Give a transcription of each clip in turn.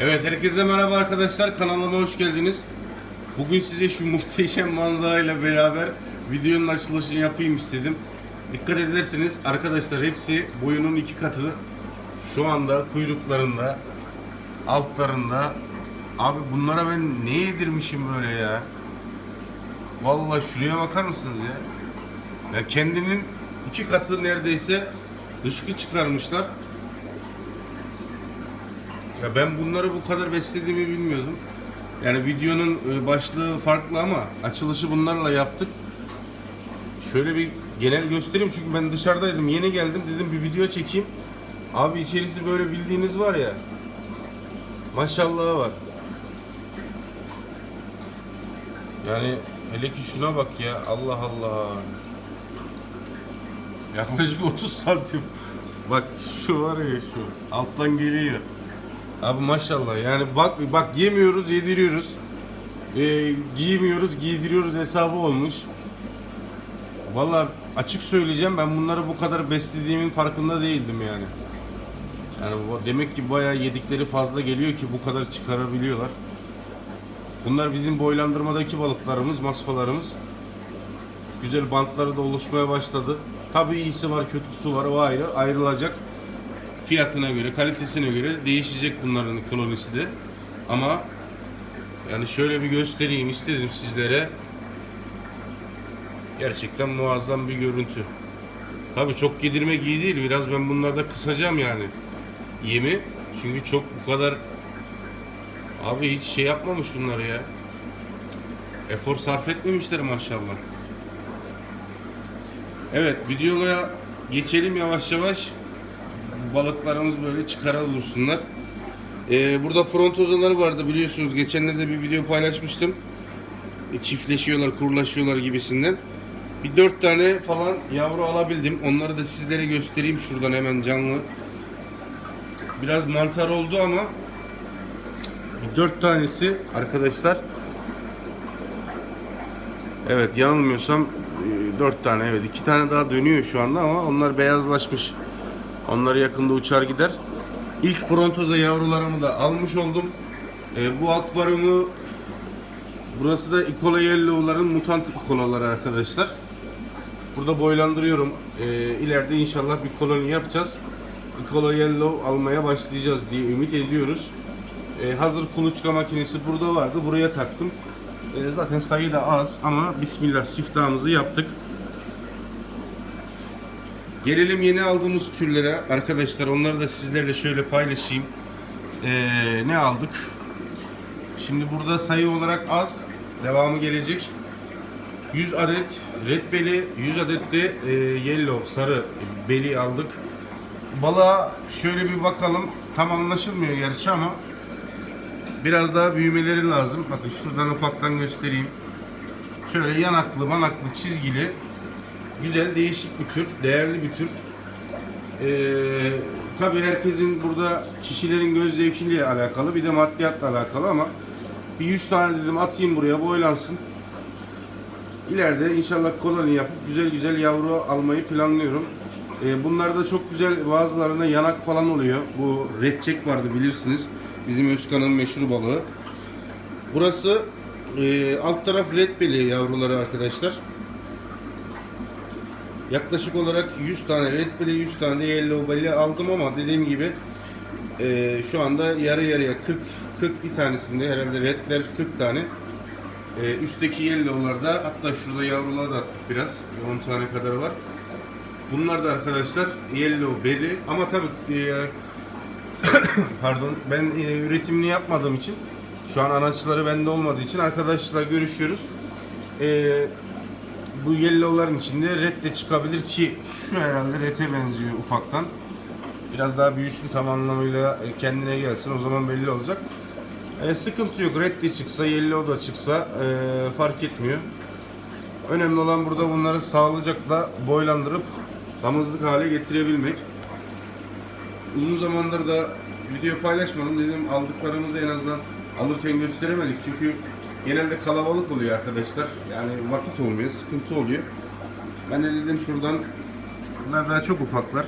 Evet herkese merhaba arkadaşlar kanalıma hoş geldiniz. Bugün size şu muhteşem manzarayla beraber videonun açılışını yapayım istedim. Dikkat ederseniz arkadaşlar hepsi boyunun iki katı. Şu anda kuyruklarında, altlarında. Abi bunlara ben ne yedirmişim böyle ya? Vallahi şuraya bakar mısınız ya? Ya kendinin iki katı neredeyse dışkı çıkarmışlar. Ya ben bunları bu kadar beslediğimi bilmiyordum. Yani videonun e, başlığı farklı ama açılışı bunlarla yaptık. Şöyle bir genel göstereyim çünkü ben dışarıdaydım. Yeni geldim dedim bir video çekeyim. Abi içerisi böyle bildiğiniz var ya. Maşallah var. Yani hele ki şuna bak ya. Allah Allah. Yaklaşık 30 santim. Bak şu var ya şu. Alttan geliyor. Abi maşallah yani bak bak yemiyoruz yediriyoruz. Ee, giymiyoruz giydiriyoruz hesabı olmuş. Vallahi açık söyleyeceğim ben bunları bu kadar beslediğimin farkında değildim yani. Yani demek ki bayağı yedikleri fazla geliyor ki bu kadar çıkarabiliyorlar. Bunlar bizim boylandırmadaki balıklarımız, masfalarımız. Güzel bantları da oluşmaya başladı. Tabii iyisi var, kötüsü var, o ayrı. Ayrılacak fiyatına göre, kalitesine göre değişecek bunların kolonisi de. Ama yani şöyle bir göstereyim istedim sizlere. Gerçekten muazzam bir görüntü. Tabi çok yedirmek iyi değil. Biraz ben bunlarda kısacağım yani. Yemi. Çünkü çok bu kadar abi hiç şey yapmamış bunları ya. Efor sarf etmemişler maşallah. Evet videoya geçelim yavaş yavaş balıklarımız böyle çıkara dursunlar. Ee, burada frontozaları vardı biliyorsunuz. Geçenlerde bir video paylaşmıştım. E, çiftleşiyorlar, kurulaşıyorlar gibisinden. Bir dört tane falan yavru alabildim. Onları da sizlere göstereyim şuradan hemen canlı. Biraz mantar oldu ama bir dört tanesi arkadaşlar. Evet yanılmıyorsam e, dört tane evet iki tane daha dönüyor şu anda ama onlar beyazlaşmış. Onlar yakında uçar gider. İlk frontoza yavrularımı da almış oldum. Ee, bu akvaryumu burası da Ikola Yellow'ların mutant ikolaları arkadaşlar. Burada boylandırıyorum. Ee, ileride inşallah bir koloni yapacağız. Ikola Yellow almaya başlayacağız diye ümit ediyoruz. Ee, hazır kuluçka makinesi burada vardı. Buraya taktım. Ee, zaten sayı da az ama Bismillah siftahımızı yaptık. Gelelim yeni aldığımız türlere arkadaşlar onları da sizlerle şöyle paylaşayım. Ee, ne aldık? Şimdi burada sayı olarak az. Devamı gelecek. 100 adet red belly, 100 adet de e, yellow sarı beli aldık. Balığa şöyle bir bakalım. Tam anlaşılmıyor gerçi ama biraz daha büyümeleri lazım. Bakın şuradan ufaktan göstereyim. Şöyle yanaklı, manaklı, çizgili güzel, değişik bir tür, değerli bir tür. Ee, tabii herkesin burada kişilerin göz zevkiyle alakalı, bir de maddiyatla alakalı ama bir 100 tane dedim atayım buraya boylansın. İleride inşallah koloni yapıp güzel güzel yavru almayı planlıyorum. Ee, bunlarda çok güzel bazılarında yanak falan oluyor. Bu redçek vardı bilirsiniz. Bizim Özkan'ın meşhur balığı. Burası e, alt taraf red belly yavruları arkadaşlar. Yaklaşık olarak 100 tane red belly, 100 tane de yellow belly aldım ama dediğim gibi e, şu anda yarı yarıya 40 40 bir tanesinde herhalde redler 40 tane. E, üstteki yellow'larda hatta şurada yavrular da attık biraz. 10 tane kadar var. Bunlar da arkadaşlar yellow belly ama tabii e, pardon ben e, üretimini yapmadığım için şu an anaçları bende olmadığı için arkadaşlarla görüşüyoruz. E, bu yellow'ların içinde red de çıkabilir ki şu herhalde red'e benziyor ufaktan. Biraz daha büyüsün tam anlamıyla kendine gelsin o zaman belli olacak. E, sıkıntı yok. Red de çıksa, yellow da çıksa e, fark etmiyor. Önemli olan burada bunları sağlıcakla boylandırıp damızlık hale getirebilmek. Uzun zamandır da video paylaşmadım dedim aldıklarımızı en azından alırken gösteremedik çünkü genelde kalabalık oluyor arkadaşlar yani vakit olmuyor sıkıntı oluyor ben de dedim şuradan bunlar daha çok ufaklar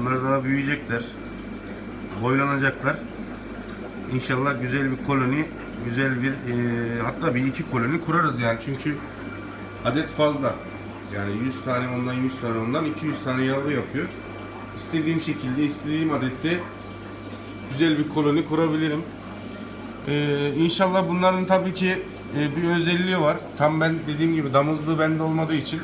bunlar daha büyüyecekler boylanacaklar İnşallah güzel bir koloni, güzel bir e, hatta bir iki koloni kurarız yani çünkü adet fazla. Yani 100 tane ondan 100 tane ondan 200 tane yavru yapıyor. İstediğim şekilde, istediğim adette güzel bir koloni kurabilirim. Ee, inşallah bunların tabii ki e, bir özelliği var. Tam ben dediğim gibi damızlığı bende olmadığı için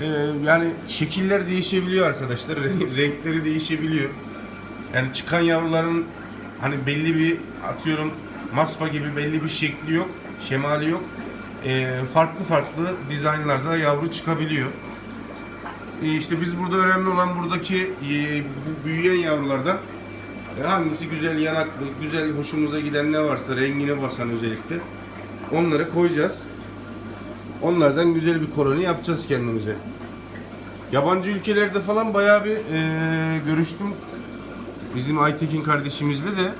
e, yani şekiller değişebiliyor arkadaşlar. Renk- Renkleri değişebiliyor. Yani çıkan yavruların hani belli bir atıyorum masfa gibi belli bir şekli yok, şemali yok. E, farklı farklı dizaynlarda yavru çıkabiliyor. E, işte biz burada önemli olan buradaki e, büyüyen yavrulardan e, hangisi güzel yanaklı, güzel hoşumuza giden ne varsa rengine basan özellikle onları koyacağız. Onlardan güzel bir koloni yapacağız kendimize. Yabancı ülkelerde falan bayağı bir e, görüştüm. Bizim Aytekin kardeşimizle de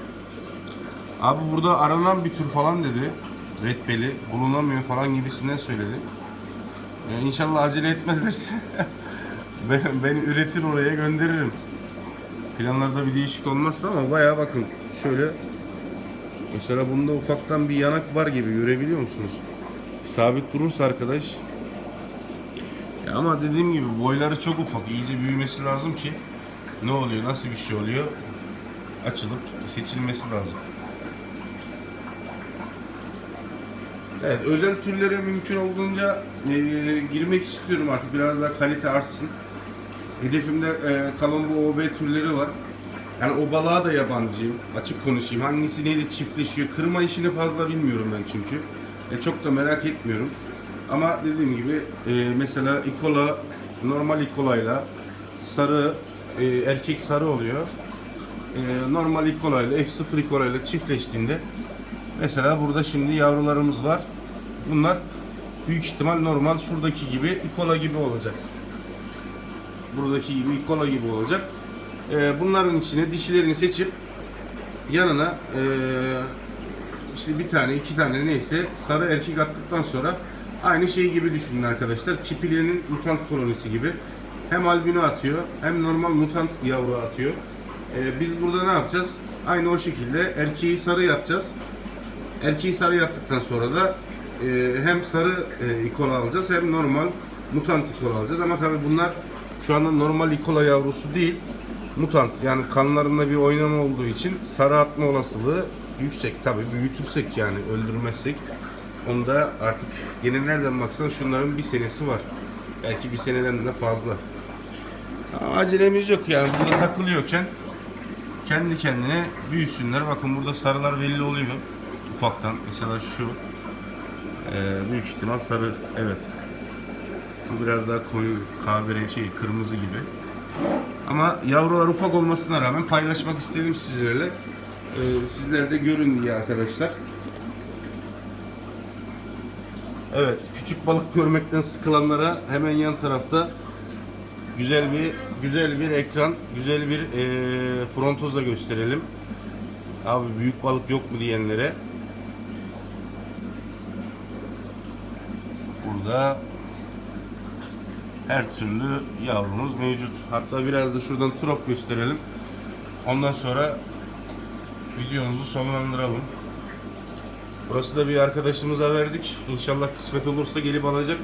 abi burada aranan bir tür falan dedi. Redbeli bulunamıyor falan gibisinden söyledi. E, inşallah acele etmezlerse ben, ben üretir oraya gönderirim. Planlarda bir değişik olmazsa ama bayağı bakın şöyle mesela bunda ufaktan bir yanak var gibi görebiliyor musunuz? Sabit durursa arkadaş ya ama dediğim gibi boyları çok ufak iyice büyümesi lazım ki ne oluyor nasıl bir şey oluyor açılıp seçilmesi lazım. Evet özel türlere mümkün olduğunca e, girmek istiyorum artık biraz daha kalite artsın. Hedefimde e, kalan bu OB türleri var. Yani o balığa da yabancıyım. Açık konuşayım. Hangisi neyle çiftleşiyor? Kırma işini fazla bilmiyorum ben çünkü. E, çok da merak etmiyorum. Ama dediğim gibi e, mesela ikola, normal ikolayla sarı, e, erkek sarı oluyor. E, normal ikolayla, F0 ikolayla çiftleştiğinde mesela burada şimdi yavrularımız var. Bunlar büyük ihtimal normal şuradaki gibi ikola gibi olacak buradaki gibi kola gibi olacak. Ee, bunların içine dişilerini seçip yanına ee, işte bir tane iki tane neyse sarı erkek attıktan sonra aynı şey gibi düşünün arkadaşlar. Kipili'nin mutant kolonisi gibi. Hem albino atıyor hem normal mutant yavru atıyor. Ee, biz burada ne yapacağız? Aynı o şekilde erkeği sarı yapacağız. Erkeği sarı yaptıktan sonra da e, hem sarı e, ikola alacağız hem normal mutant ikola alacağız. Ama tabii bunlar şu anda normal ikola yavrusu değil, mutant. Yani kanlarında bir oynama olduğu için sarı atma olasılığı yüksek. Tabii büyütürsek yani öldürmezsek onda artık yine nereden baksan şunların bir senesi var. Belki bir seneden de fazla. Ama acelemiz yok yani burada takılıyorken kendi kendine büyüsünler. Bakın burada sarılar belli oluyor ufaktan. Mesela şu ee, büyük ihtimal sarı. Evet. Bu biraz daha koyu kahverengi şey kırmızı gibi. Ama yavrular ufak olmasına rağmen paylaşmak istedim sizlerle. Ee, sizler de görün diye arkadaşlar. Evet, küçük balık görmekten sıkılanlara hemen yan tarafta güzel bir güzel bir ekran, güzel bir e, frontoza gösterelim. Abi büyük balık yok mu diyenlere. Burada her türlü yavrumuz mevcut. Hatta biraz da şuradan trop gösterelim. Ondan sonra videomuzu sonlandıralım. Burası da bir arkadaşımıza verdik. İnşallah kısmet olursa gelip alacak.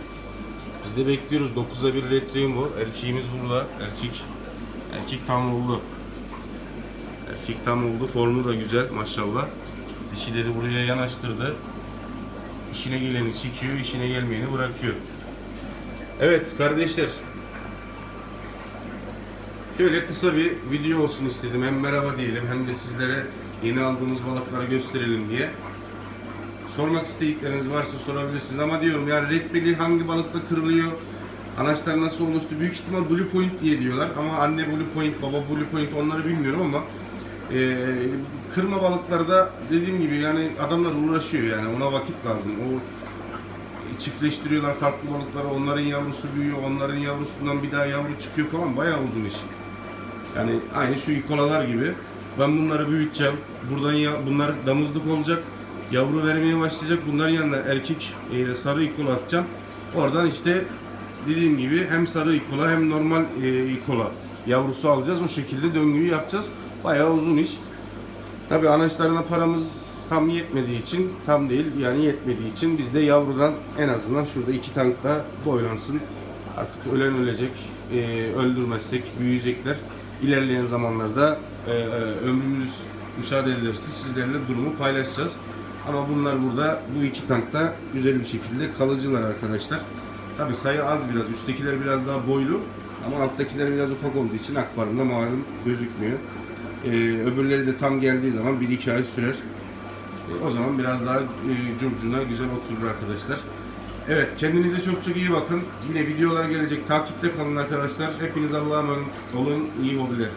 Biz de bekliyoruz. 9'a 1 letreğim bu. Erkeğimiz burada. Erkek erkek tam oldu. Erkek tam oldu. Formu da güzel maşallah. Dişileri buraya yanaştırdı. İşine geleni çekiyor, işine gelmeyeni bırakıyor. Evet kardeşler. Şöyle kısa bir video olsun istedim. Hem merhaba diyelim hem de sizlere yeni aldığımız balıkları gösterelim diye. Sormak istedikleriniz varsa sorabilirsiniz ama diyorum yani red belly hangi balıkta kırılıyor? Anaçlar nasıl oluştu? Büyük ihtimal blue point diye diyorlar ama anne blue point, baba blue point onları bilmiyorum ama e, kırma balıklarda dediğim gibi yani adamlar uğraşıyor yani ona vakit lazım. O çiftleştiriyorlar farklı balıkları. Onların yavrusu büyüyor, onların yavrusundan bir daha yavru çıkıyor falan. Bayağı uzun iş. Yani aynı şu ikolalar gibi. Ben bunları büyüteceğim. Buradan ya, bunlar damızlık olacak. Yavru vermeye başlayacak. Bunların yanına erkek e, sarı ikola atacağım. Oradan işte dediğim gibi hem sarı ikola hem normal e, ikola yavrusu alacağız. O şekilde döngüyü yapacağız. Bayağı uzun iş. Tabii anaçlarına paramız tam yetmediği için, tam değil yani yetmediği için biz de yavrudan en azından şurada iki tank da boylansın. Artık ölen ölecek, e, öldürmezsek büyüyecekler. İlerleyen zamanlarda e, ömrümüz müsaade ederse sizlerle durumu paylaşacağız. Ama bunlar burada bu iki tankta güzel bir şekilde kalıcılar arkadaşlar. Tabi sayı az biraz, üsttekiler biraz daha boylu ama alttakiler biraz ufak olduğu için akvaryumda malum gözükmüyor. Ee, öbürleri de tam geldiği zaman 1-2 ay sürer. O zaman biraz daha e, curcuna güzel oturur arkadaşlar. Evet kendinize çok çok iyi bakın. Yine videolar gelecek. Takipte kalın arkadaşlar. Hepiniz Allah'a emanet olun. İyi hobiler.